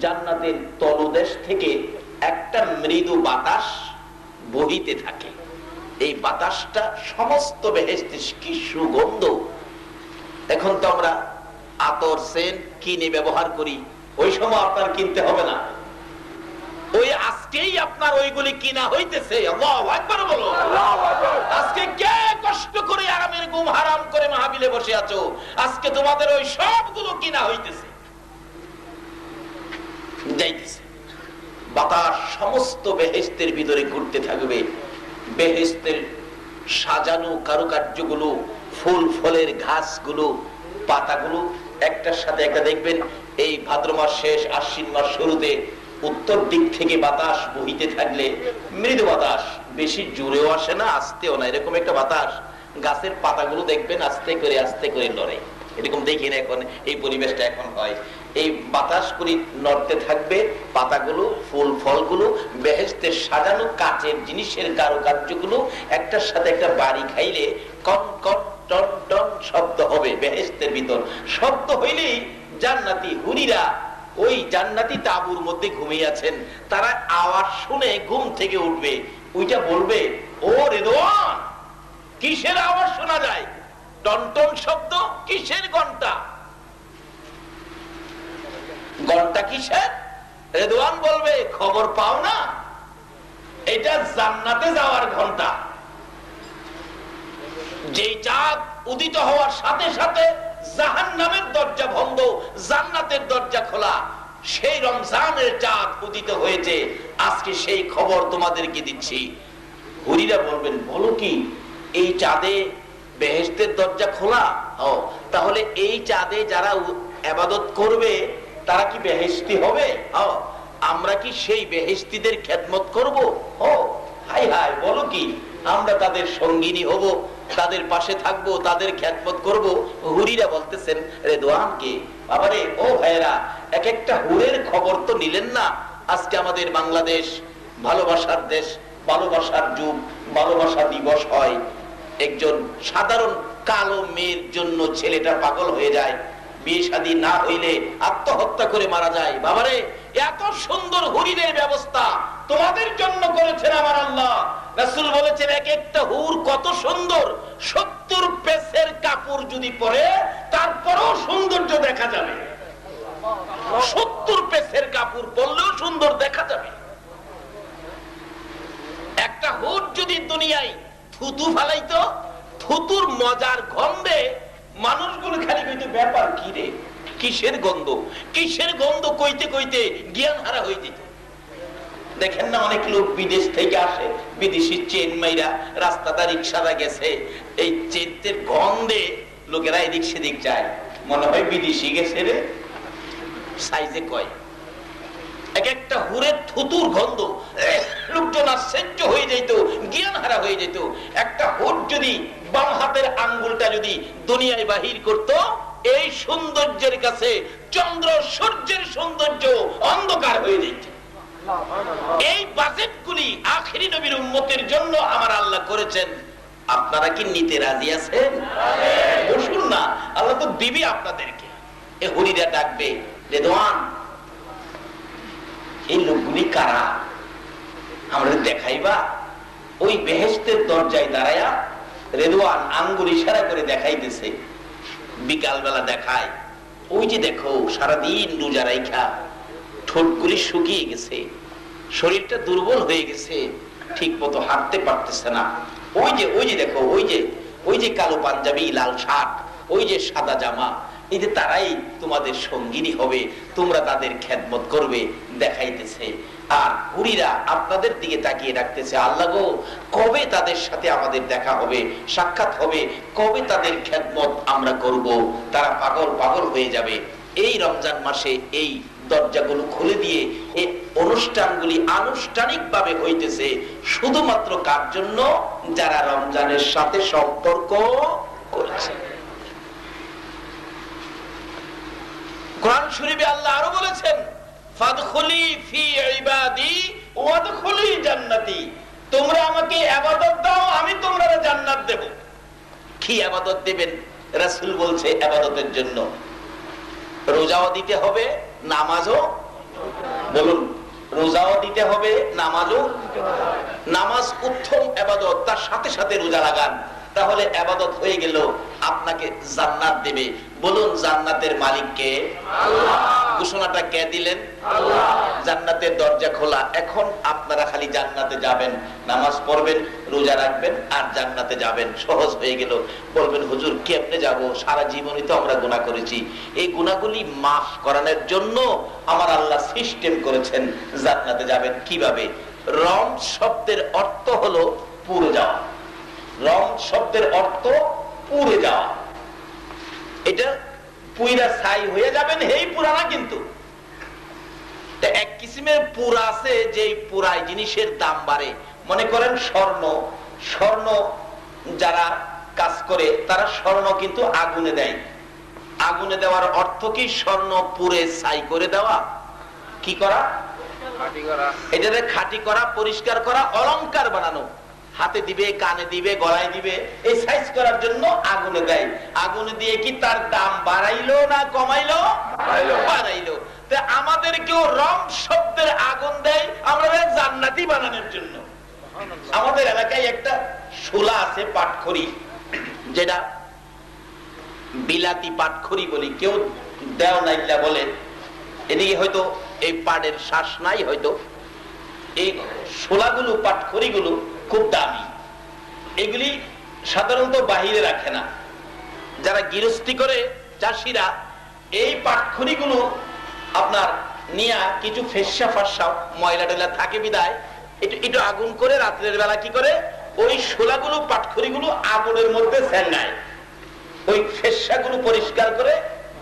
জান্নাতের তলদেশ থেকে একটা মৃদু বাতাস বহিতে থাকে। এই বাতাসটা সমস্ত বেহেস্তে কি সুগন্ধ? এখন তো আমরা আতর সেন কিনে ব্যবহার করি। ওই সময় আপনার কিনতে হবে না। ওই আজকেই আপনার ওইগুলি কিনা হইতেছে। বলো। আজকে কে কষ্ট করে আরামের ঘুম হারাম করে মাহাবিলে বসে আছো? আজকে তোমাদের ওই সবগুলো কিনা হইতেছে। যাইতেছে বাতাস সমস্ত বেহেস্তের ভিতরে ঘুরতে থাকবে। বেহেস্তের সাজানো কারুকার্যগুলো, ফুল, ফলের ঘাসগুলো, পাতাগুলো, একটার সাথে একটা দেখবেন, এই ভাদ্র মাস শেষ, আশ্বিন মাস শুরুতে উত্তর দিক থেকে বাতাস বহিতে থাকলে মৃদু বাতাস, বেশি জোরেও আসে না, আসতেও না, এরকম একটা বাতাস গাছের পাতাগুলো দেখবেন আস্তে করে আস্তে করে লড়ে এরকম দেখি না এখন, এই পরিবেশটা এখন হয়। এই বাতাস করি নড়তে থাকবে, পাতাগুলো, ফুল ফলগুলো বেহেস্তের সাজানো কাচের জিনিসের কারুকার্যগুলো, একটার সাথে একটা বাড়ি খাইলে কন কন টন টন শব্দ হবে বেহেস্তের ভিতর। শব্দ হইলেই জান্নাতি হুরিরা ওই জান্নাতি তাবুর মধ্যে ঘুমিয়ে আছেন। তারা আওয়াজ শুনে ঘুম থেকে উঠবে। ওইটা বলবে ও রেদোয়ান কিসের আওয়াজ শোনা যায়? টনটন শব্দ কিসের ঘণ্টা? ঘণ্টা কিসের? রেদওয়ান বলবে, খবর পাও না? এটা জান্নাতে যাওয়ার ঘণ্টা। যেই চাঁদ উদিত হওয়ার সাথে সাথে জাহান নামের দরজা বন্ধ, জান্নাতের দরজা খোলা, সেই রমজানের চাঁদ উদিত হয়েছে। আজকে সেই খবর তোমাদেরকে দিচ্ছি। হরিরা বলবেন, বলো কি, এই চাঁদে বেহেস্তের দরজা খোলা? ও, তাহলে এই চাঁদে যারা আবাদত করবে তারা কি বেহেস্তি হবে? আমরা কি সেই বেহেস্তিদের খেদমত করব? ও, হাই হাই, বলো কি? আমরা তাদের সঙ্গিনী হব, তাদের পাশে থাকব, তাদের খ্যাতমত করব। হুরিরা বলতেছেন, রে দোয়ানকে বাবারে, ও ভাইরা এক একটা হুরের খবর তো নিলেন না। আজকে আমাদের বাংলাদেশ ভালোবাসার দেশ, ভালোবাসার যুগ, ভালোবাসা দিবস হয়। একজন সাধারণ কালো মেয়ের জন্য ছেলেটা পাগল হয়ে যায়। বিয়ে শাদী না হইলে আত্মহত্যা করে মারা যায়। বাবারে, এত সুন্দর হরিণের ব্যবস্থা তোমাদের জন্য করেছেন আমার আল্লাহ। রাসুল বলেছেন এক একটা হুর কত সুন্দর, সত্তর পেসের কাপড় যদি পরে সৌন্দর্য দেখা যাবে। সত্তর পেসের কাপড় পরলেও সুন্দর দেখা যাবে। একটা হুট যদি দুনিয়ায় থুতু ফালাইতো, থুতুর মজার গন্ধে মানুষগুলো খালি কইতে ব্যাপার কি রে? কিসের গন্ধ? কিসের গন্ধ কইতে কইতে জ্ঞান হারা হয়ে যেত? দেখেন না অনেক লোক বিদেশ থেকে আসে, বিদেশি চেন মাইরা রাস্তাটা রিক্সাটা গেছে। এই চেনের গন্ধে লোকেরা এদিক সেদিক যায়। মনে হয় বিদেশি গেছে রে? সাইজে কয়? এক একটা হুরের থুতুর গন্ধ। লোকজন আশ্চর্য হয়ে যেত জ্ঞান হারা হয়ে যেত। একটা হুট যদি বাম হাতের আঙ্গুলটা যদি দুনিয়ায় বাহির করত এই সৌন্দর্যের কাছে চন্দ্র সূর্যের সৌন্দর্য অন্ধকার হয়ে যেত। এই বাজেট গুলি আখেরি নবীর উন্মতের জন্য আমার আল্লাহ করেছেন। আপনারা কি নিতে রাজি আছেন? বসুন না আল্লাহ তো দিবি আপনাদেরকে। এ হরিরা ডাকবে রেদওয়ান এই লোকগুলি কারা? আমরা দেখাইবা, ওই বেহেস্তের দরজায় দাঁড়ায়া রেদওয়ান আঙ্গুল ইশারা করে দেখাইতেছে। বিকাল বেলা দেখায়, ওই যে দেখো, সারাদিন রোজা রাইখা ঠোঁটগুলি শুকিয়ে গেছে, শরীরটা দুর্বল হয়ে গেছে ঠিক মতো হাঁটতে পারতেছে না। ওই যে ওই যে দেখো, ওই যে ওই যে কালো পাঞ্জাবি, লাল শার্ট, ওই যে সাদা জামা এই যে তারাই তোমাদের সঙ্গিনী হবে, তোমরা তাদের খেদমত করবে, দেখাইতেছে। আর হুরিরা আপনাদের দিকে তাকিয়ে রাখতেছে আল্লাহ গো, কবে তাদের সাথে আমাদের দেখা হবে? সাক্ষাৎ হবে, কবে তাদের খেদমত আমরা করব? তারা পাগল পাগল হয়ে যাবে। এই রমজান মাসে এই দরজাগুলো খুলে দিয়ে এই অনুষ্ঠানগুলি আনুষ্ঠানিক ভাবে হইতেছে, শুধুমাত্র কার জন্য? যারা রমজানের সাথে সম্পর্ক করেছে। কোরআন শরীফে আল্লাহ আরও বলেছেন বলছে জন্য। রোজাও দিতে হবে, নামাজও। দিতে হবে, নামাজও। নামাজ উত্তম আবাদত, তার সাথে সাথে রোজা লাগান। তাহলে আবাদত হয়ে গেল আপনাকে জান্নাত দেবে। বলুন জান্নাতের মালিককে ঘোষণাটা কে দিলেন? জান্নাতের দরজা খোলা এখন আপনারা খালি জান্নাতে যাবেন। নামাজ পড়বেন রোজা রাখবেন আর জান্নাতে যাবেন। সহজ হয়ে গেল। বলবেন হুজুর কেমনে যাব? সারা জীবনই তো আমরা গুণা করেছি। এই গুণাগুলি মাফ করানোর জন্য আমার আল্লাহ সিস্টেম করেছেন। জান্নাতে যাবেন কীভাবে? রম শব্দের অর্থ হলো পুড়ে যাওয়া। রং শব্দের অর্থ পুড়ে যাওয়া। এটা পুইরা ছাই হয়ে যাবেন হেই পুরানা কিন্তু। এক কিসিমের পুরা আছে যে পুরাই জিনিসের দাম বাড়ে। মনে করেন স্বর্ণ। স্বর্ণ যারা কাজ করে তারা স্বর্ণ কিন্তু আগুনে দেয়। আগুনে দেওয়ার অর্থ কি? স্বর্ণ পুরে ছাই করে দেওয়া। কি করা। এটাতে খাঁটি করা পরিষ্কার করা অলংকার বানানো। হাতে দিবে কানে দিবে গলায় দিবে এই সাইজ করার জন্য আগুনে দেয়। আগুনে দিয়ে কি তার দাম বাড়াইলো না কমাইলো? বাড়াইলো। আমাদের কেউ রং শব্দের আগুন দেয় আমরা জান্নাতি বানানোর জন্য। আমাদের এলাকায় একটা শোলা আছে পাটখড়ি যেটা বিলাতি পাটখড়ি বলি। কেউ দেও নাইলা বলে। এদিকে হয়তো এই পাটের শ্বাস নাই হয়তো। এই শোলাগুলো পাটখড়িগুলো খুব দামি। এগুলি সাধারণত বাহিরে রাখে না। যারা গৃহস্থী করে, চাষিরা, এই পাটখড়িগুলো আপনার নিয়া কিছু ফেসা ফাঁসা, ময়লা টয়লা থাকে বিদায়, একটু একটু আগুন করে রাত্রের বেলা কি করে? ওই শোলাগুলো পাটখড়িগুলো আগুনের মধ্যে ফেঙ্গায় ওই ফেসাগুলো পরিষ্কার করে,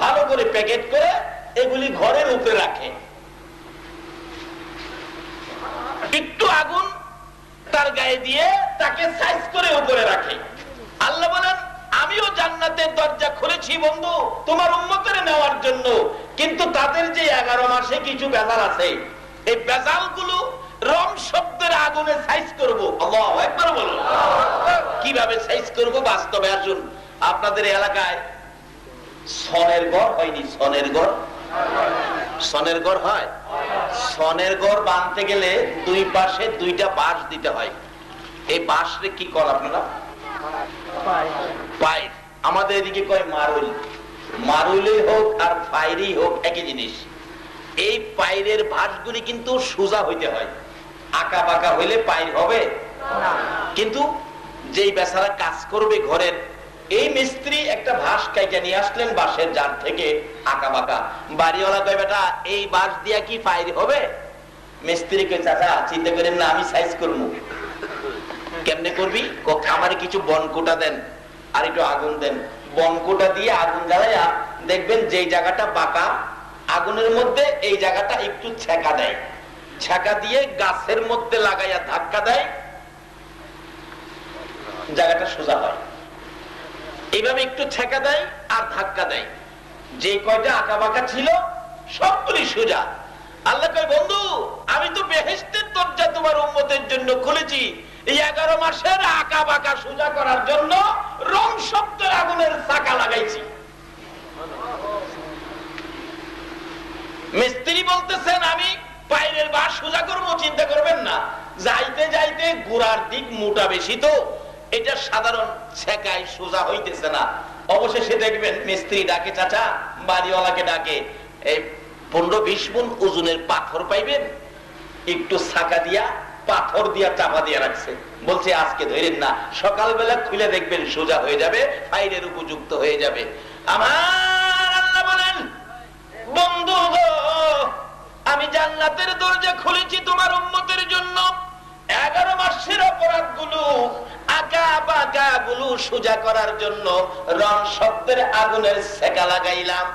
ভালো করে প্যাকেট করে এগুলি ঘরের উপরে রাখে। একটু আগুন তার গায়ে দিয়ে তাকে সাইজ করে উপরে রাখে। আল্লাহ বলেন, আমিও জান্নাতের দরজা খুলেছি বন্ধু, তোমার উন্মতের নেওয়ার জন্য। কিন্তু তাদের যে এগারো মাসে কিছু বেজাল আছে, এই বেজালগুলো রং শব্দের আগুনে সাইজ করব। একবার বলো কীভাবে সাইজ করব বাস্তবে? আসুন, আপনাদের এলাকায় সনের ঘর হয়নি, সনের ঘর? সনের ঘর হয়? সনের ঘর বাঁধতে গেলে দুই পাশে দুইটা বাঁশ দিতে হয়। এই বাঁশরে কি কর আপনারা? পাইর আমাদের এদিকে কয় মারুল মারুলে হোক আর পাইরি হোক একই জিনিস। এই পাইরের ভাঁজগুলি কিন্তু সোজা হইতে হয়। আঁকা বাঁকা হইলে পাইর হবে? কিন্তু যেই বেচারা কাজ করবে ঘরের এই মিস্ত্রি একটা ভাস কাইটা নিয়ে আসলেন বাঁশের জার থেকে আঁকা বাঁকা। বাড়িওয়ালা কয়, বেটা, এই বাঁশ দিয়া কি পাইর হবে? মিস্ত্রি কে চাচা, চিন্তা করেন না, আমি সাইজ করব কেমনে করবি? আমারে কিছু বনকোটা দেন আর একটু আগুন দেন। বনকোটা দিয়ে আগুন জ্বালাইয়া দেখবেন যেই জায়গাটা বাঁকা, আগুনের মধ্যে এই জায়গাটা একটু ছেঁকা দেয়। ছেঁকা দিয়ে গাছের মধ্যে লাগাইয়া ধাক্কা দেয়। জায়গাটা সোজা হয়। এইভাবে একটু ছেঁকা দেয় আর ধাক্কা দেয়। যে কয়টা আঁকা বাঁকা ছিল সবগুলি সোজা। আল্লাহ কয়, বন্ধু, আমি তো বেহেস্তের দরজা তোমার উন্মতের জন্য খুলেছি। এই এগারো মাসের আঁকা বাঁকা সোজা করার জন্য রং শব্দের আগুনের চাকা লাগাইছি। মিস্ত্রি বলতেছেন, আমি বাইরের বাস সোজা করব, চিন্তা করবেন না। যাইতে যাইতে গোড়ার দিক মোটা বেশি তো। এটা সাধারণ ছেকায় সোজা হইতেছে না। অবশেষে দেখবেন মিস্ত্রি ডাকে, চাচা, বাড়িওয়ালাকে ডাকে। এই পনেরো বিশ মন ওজনের পাথর পাইবেন? একটু ছাকা দিয়া, পাথর দিয়া চাপা দিয়া রাখছে। বলছে, আজকে ধরেন না। সকালবেলা খুলে দেখবেন সোজা হয়ে যাবে, ফাইলের উপযুক্ত হয়ে যাবে। আমার সোজা করার জন্য রং শব্দের আগুনের সেকা লাগাইলাম।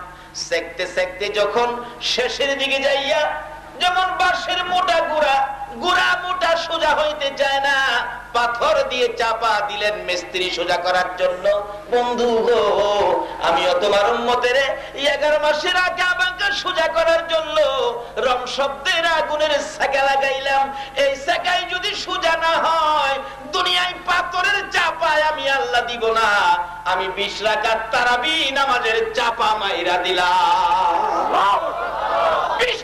সেকতে সেকতে যখন শেষের দিকে যাইয়া যেমন বাঁশের মোটা গুড়া গুড়া মোটা সোজা হইতে চায় না, পাথর দিয়ে চাপা দিলেন মিস্ত্রি সোজা করার জন্য। বন্ধু গো, আমিও তোমার উন্মতের এগারো মাসের আগে বাঁকা সোজা করার জন্য রং আগুনের সাকা লাগাইলাম। এই সাকাই যদি সোজা না হয়, দুনিয়ায় পাথরের চাপায় আমি আল্লাহ দিব না। আমি বিশ রাখার তারাবি নামাজের চাপা মাইরা দিলাম। বিশ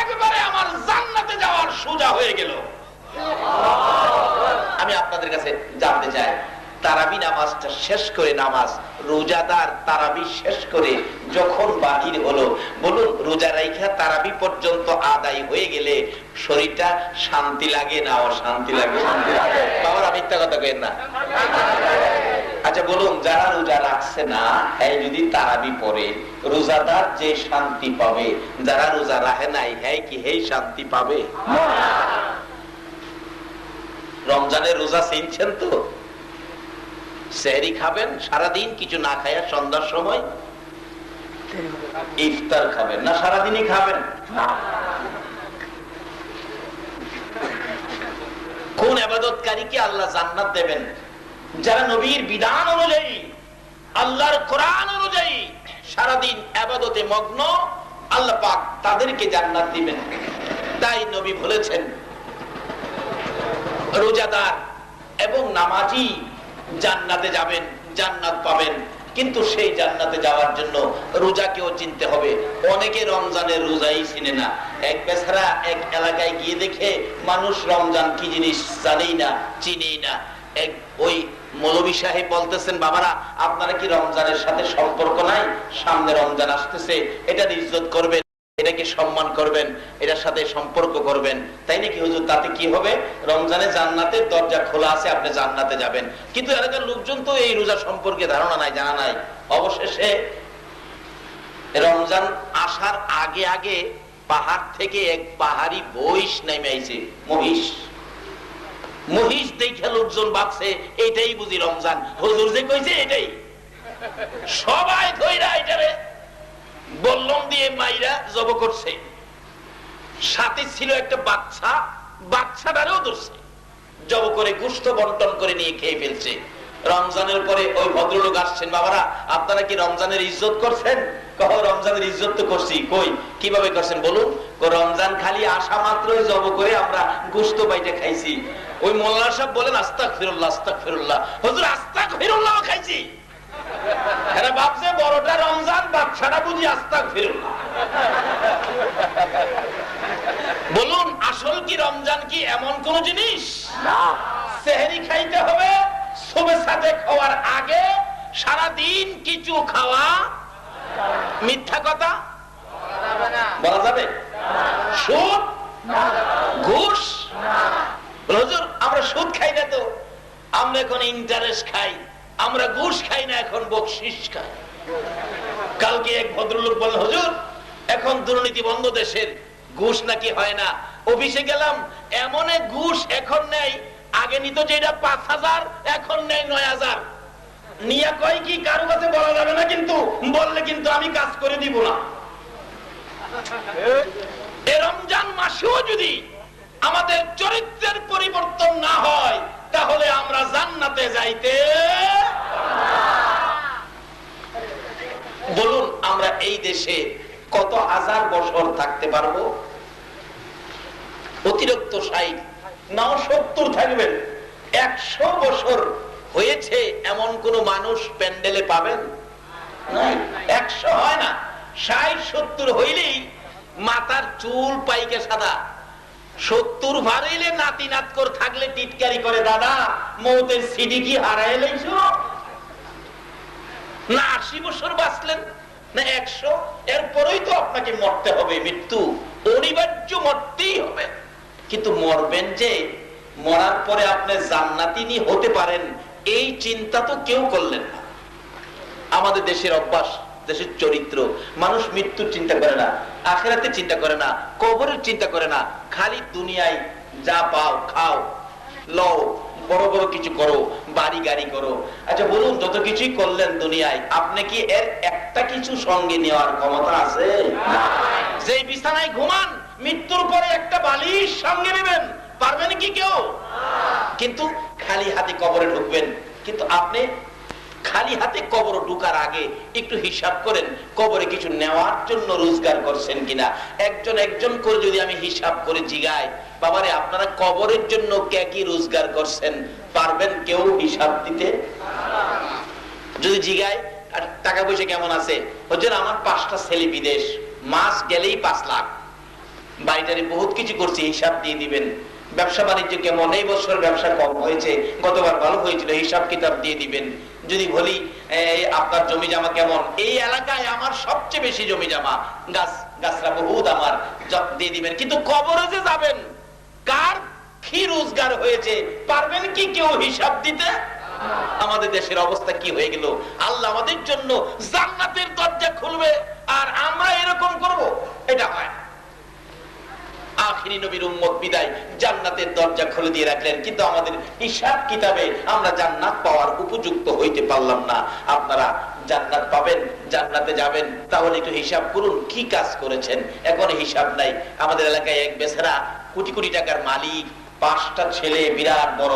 একবারে আমার জান্নাতে যাওয়ার সোজা হয়ে গেল। আমি আপনাদের কাছে জানতে চাই, তারাবি নামাজটা শেষ করে নামাজ, রোজাদার তারাবি শেষ করে তারাবি পর্যন্ত আদায় হয়ে গেলে শরীরটা শান্তি লাগে না অশান্তি লাগে? বাবার, মিথ্যা কথা কেন না। আচ্ছা বলুন, যারা রোজা রাখছে না হ্যাঁ যদি তারাবি পড়ে রোজাদার যে শান্তি পাবে, যারা রোজা রাখে নাই হ্যাঁ কি হেই শান্তি পাবে? রমজানের রোজা চিনছেন তো? সেহরি খাবেন, সারাদিন কিছু না খায়া সন্ধ্যার সময়? ইফতার খাবেন না, সারাদিনই খাবেন? কোন আবাদতকারীকে আল্লাহ জান্নাত দেবেন? যারা নবীর বিধান অনুযায়ী, আল্লাহর কোরআন অনুযায়ী সারাদিন আবাদতে মগ্ন, আল্লাহ পাক তাদেরকে জান্নাত দিবেন। তাই নবী বলেছেন, রোজাদার এবং নামাজি জান্নাতে যাবেন, জান্নাত পাবেন। কিন্তু সেই জান্নাতে যাওয়ার জন্য রোজাকেও চিনতে হবে। অনেকে রমজানের রোজাই চিনে না। এক বেছাড়া এক এলাকায় গিয়ে দেখে, মানুষ রমজান কি জিনিস জানেই না, চিনেই না। এক ওই মৌলবী সাহেব বলতেছেন, বাবারা, আপনারা কি রমজানের সাথে সম্পর্ক নাই? সামনে রমজান আসতেছে, এটা ইজ্জত করবেন এটাকে সম্মান করবেন? এটার সাথে সম্পর্ক করবেন? তাই নাকি হুজুর, তাতে কি হবে? রমজানে জান্নাতের দরজা খোলা আছে, আপনি জান্নাতে যাবেন। কিন্তু এলাকার লোকজন তো এই রোজা সম্পর্কে ধারণা নাই, জানা নাই। অবশেষে রমজান আসার আগে আগে পাহাড় থেকে এক পাহাড়ি বহিষ নেমে আইছে। মহিষ। মহিষ দেখে লোকজন ভাবছে এটাই বুঝি রমজান। হুজুর যে কইছে এটাই সবাই ধৈরা এটারে বল্লম দিয়ে মাইরা জব করছে। সাথে ছিল একটা বাচ্চা, বাচ্চাটারেও ধরছে জব করে গুস্ত বন্টন করে নিয়ে খেয়ে ফেলছে। রমজানের পরে ওই ভদ্রলোক আসছেন, বাবারা, আপনারা কি রমজানের ইজ্জত করছেন? কহ, রমজানের ইজ্জত তো করছি। কই, কীভাবে করছেন বলুন? রমজান খালি আসা মাত্রই জব করে আমরা গুস্ত বাইটে খাইছি। ওই মোল্লা সাহেব বলেন আস্তাক ফিরুল্লাহ আস্তাক ফিরুল্লাহ হুজুর আস্তাক ফিরুল্লাহ খাইছি। এরা ভাবছে বড়টা রমজান বাচ্চাটা বুঝি ফিরুল্লাহ বলুন আসল কি রমজান কি এমন কোন জিনিস? সেহেরি খাইতে হবে সবে সাথে খাওয়ার আগে সারা দিন কিছু খাওয়া। মিথ্যা কথা? বলা যাবে? সুদ? ঘুষ? হুজুর আমরা সুদ খাই না তো? আমরা এখন ইন্টারেস্ট খাই। আমরা ঘুষ খাই না, এখন বকশিস খাই। কালকে এক ভদ্রলোক বলেন হুজুর, এখন দুর্নীতি বন্ধ দেশের। ঘুষ নাকি হয় না? অফিসে গেলাম, এমন ঘুষ এখন নেই। আগে নিত যেটা পাঁচ হাজার, এখন নেই নয় হাজার। নিয়ে কয় কি, কারও কাছে বলা যাবে না কিন্তু, বললে কিন্তু আমি কাজ করে দিব না। রমজান মাসেও যদি আমাদের চরিত্রের পরিবর্তন না হয়, তাহলে আমরা জান্নাতে যাইতে বলুন, আমরা এই দেশে কত হাজার বছর থাকতে পারব? অতিরিক্ত ষাট নাও সত্তর থাকবেন। একশো বছর হয়েছে এমন কোন মানুষ প্যান্ডেলে পাবেন? একশো হয় না। ষাট, সত্তর হইলেই মাথার চুল পাইকে সাদা। সত্তর ভারাইলে নাতি নাত করে থাকলে টিটকারি করে দাদা। মৌতের সিডি কি হারাইলেছ না আশি বছর বাঁচলেন, না একশো, এরপরেই তো আপনাকে মরতে হবে, মৃত্যু। অনিবার্য মরতেই হবে। কিন্তু মরবেন যে, মরার পরে আপনি জান্নাতিনি হতে পারেন, এই চিন্তা তো কেউ করলেন না। আমাদের দেশের অভ্যাস, দেশের চরিত্র, মানুষ মৃত্যুর চিন্তা করে না আখেরাতে চিন্তা করে না, কবরের চিন্তা করে না, খালি দুনিয়ায় যা পাও, খাও। লও, বড় বড় কিছু করো, বাড়ি গাড়ি করো। আচ্ছা বলুন, যত কিছুই করলেন দুনিয়ায়, আপনি কি এর একটা কিছু সঙ্গে নেওয়ার ক্ষমতা আছে? যে বিছানায় ঘুমান, মৃত্যুর পরে একটা বালিশ সঙ্গে নেবেন, পারবেন কি কেউ? কিন্তু খালি হাতে কবরে ঢুকবেন। কিন্তু আপনি খালি হাতে কবর ঢুকার আগে একটু হিসাব করেন, কবরে কিছু নেওয়ার জন্য রোজগার করছেন কিনা? একজন একজন করে যদি আমি হিসাব করে জিগাই, বাবারে, আপনারা কবরের জন্য কে কি রোজগার করছেন? পারবেন কেউ হিসাব দিতে? যদি জিগায় আর টাকা পয়সা কেমন আছে? হচ্ছে আমার পাঁচটা ছেলে বিদেশ, মাস গেলেই পাঁচ লাখ। বাড়িটারে বহুত কিছু করছি, হিসাব দিয়ে দিবেন। ব্যবসা বাণিজ্য কেমন? এই বছর ব্যবসা কম হয়েছে, গতবার ভালো হয়েছিল, হিসাব কিতাব দিয়ে দিবেন। যদি বলি আপনার জমি জামা কেমন? এই এলাকায় আমার সবচেয়ে বেশি জমি জামা গাছ, গাছরা বহুত আমার দিয়ে দিবেন। কিন্তু কবরে যে যাবেন, কার কি রোজগার হয়েছে, পারবেন কি কেউ হিসাব দিতে? আমাদের দেশের অবস্থা কি হয়ে গেল? আল্লাহ আমাদের জন্য জান্নাতের দরজা খুলবে, আর আমরা এরকম করব? এটা হয় আখিরি নবীর উম্মত বিদায় জান্নাতের দরজা খুলে দিয়ে রাখলেন। কিন্তু আমাদের হিসাব কিতাবে আমরা জান্নাত পাওয়ার উপযুক্ত হইতে পারলাম না। আপনারা জান্নাত পাবেন, জান্নাতে যাবেন, তাহলে একটু হিসাব করুন, কি কাজ করেছেন? এখন হিসাব নাই। আমাদের এলাকায় এক বেচারা কোটি কোটি টাকার মালিক, পাঁচটা ছেলে, বিরাট বড়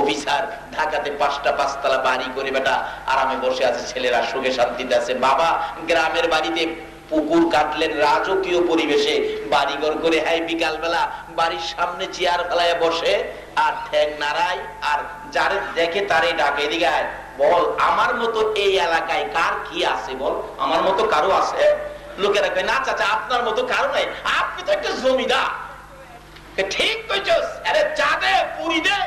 অফিসার, ঢাকাতে পাঁচটা পাঁচতলা বাড়ি করে বেটা আরামে বসে আছে, ছেলেরা সুখে শান্তিতে আছে। বাবা গ্রামের বাড়িতে পুকুর কাটলেন রাজকীয় পরিবেশে। বাড়িঘর করে হাই বিকাল বেলা বাড়ির সামনে চেয়ার ফেলায় বসে, আর ঠ্যাং নাড়ায়, আর যারে দেখে তারে ডাকে দিগায় বল, আমার মতো এই এলাকায় কার কি আছে বল? আমার মতো কারও আছে? লোকেরা কয়, না চাচা, আপনার মতো কারও নাই। আপনি তো একটা জমিদার। ঠিক কইছস, আরে চা দে, পুরি দে